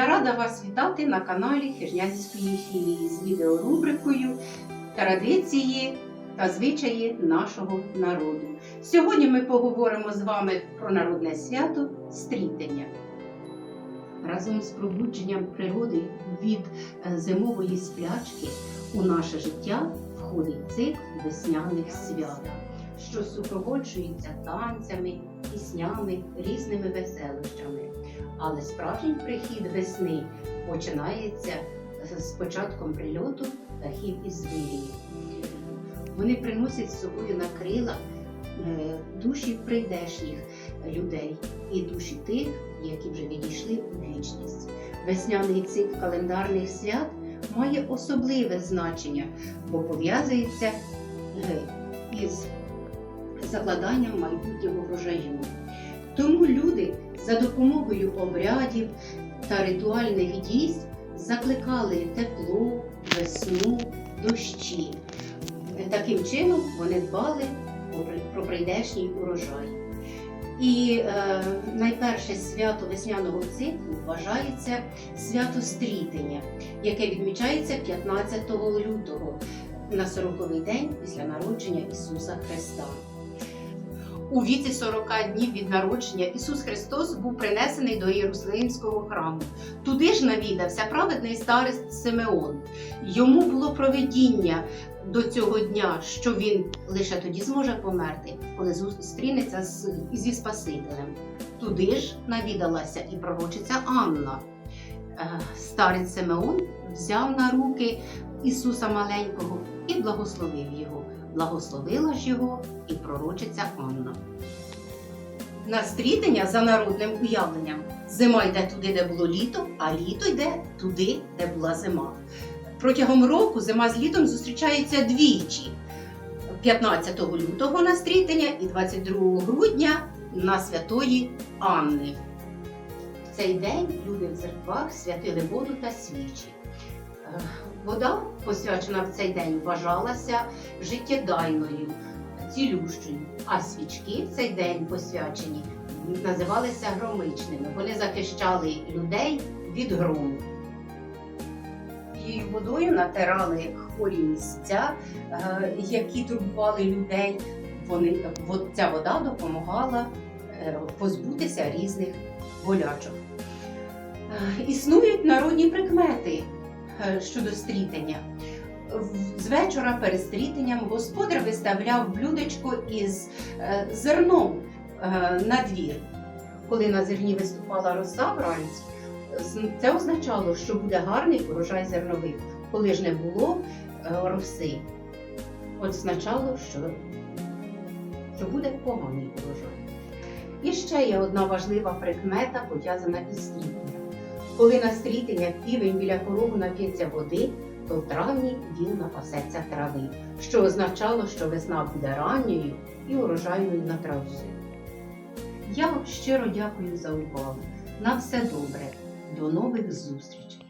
Рада вас вітати на каналі Хижнянської філії з відеорубрикою Традиції та звичаї нашого народу. Сьогодні ми поговоримо з вами про народне свято стрітення. Разом з пробудженням природи від е, зимової сплячки у наше життя входить цикл весняних свят, що супроводжується танцями, піснями, різними веселощами. Але справжній прихід весни починається з початком прильоту птахів із звірів. Вони приносять з собою на крила е, душі прийдешніх людей і душі тих, які вже відійшли у вічність. Весняний цикл календарних свят має особливе значення, бо пов'язується е, із закладанням майбутнього врожаю. Тому люди за допомогою обрядів та ритуальних дійств закликали тепло, весну, дощі. Таким чином вони дбали про прийдешній урожай. І е, найперше свято весняного циклу вважається свято стрітення, яке відмічається 15 лютого на 40-й день після народження Ісуса Христа. У віці 40 днів від народження Ісус Христос був принесений до Єрусалимського храму. Туди ж навідався праведний старець Симеон. Йому було проведіння до цього дня, що він лише тоді зможе померти, коли зустрінеться з, зі Спасителем. Туди ж навідалася і пророчиця Анна. Е, Старець Симеон взяв на руки Ісуса маленького і благословив його. Благословила ж його і пророчиця Анна. На стрітення за народним уявленням зима йде туди, де було літо, а літо йде туди, де була зима. Протягом року зима з літом зустрічаються двічі: 15 лютого на стрітення і 22 грудня на святої Анни. В цей день люди в церквах святили воду та свічі. Вода, посвячена в цей день, вважалася життєдайною, цілющою, а свічки в цей день посвячені називалися громичними. Вони захищали людей від грому. Її водою натирали хворі місця, е, які турбували людей. Вони, ця вода допомагала е, позбутися різних болячок. Е, Існують народні прикмети щодо стрітення. З вечора перед стрітенням господар виставляв блюдечко із е, зерном е, на двір. Коли на зерні виступала роса вранці, це означало, що буде гарний урожай зернових. Коли ж не було е, роси, означало, що, що буде поганий урожай. І ще є одна важлива прикмета, пов'язана із стрітенням. Коли на як півень біля порогу нап'ється води, то в травні він напасеться трави, що означало, що весна буде ранньою і урожайною на травці. Я вам щиро дякую за увагу. На все добре. До нових зустрічей!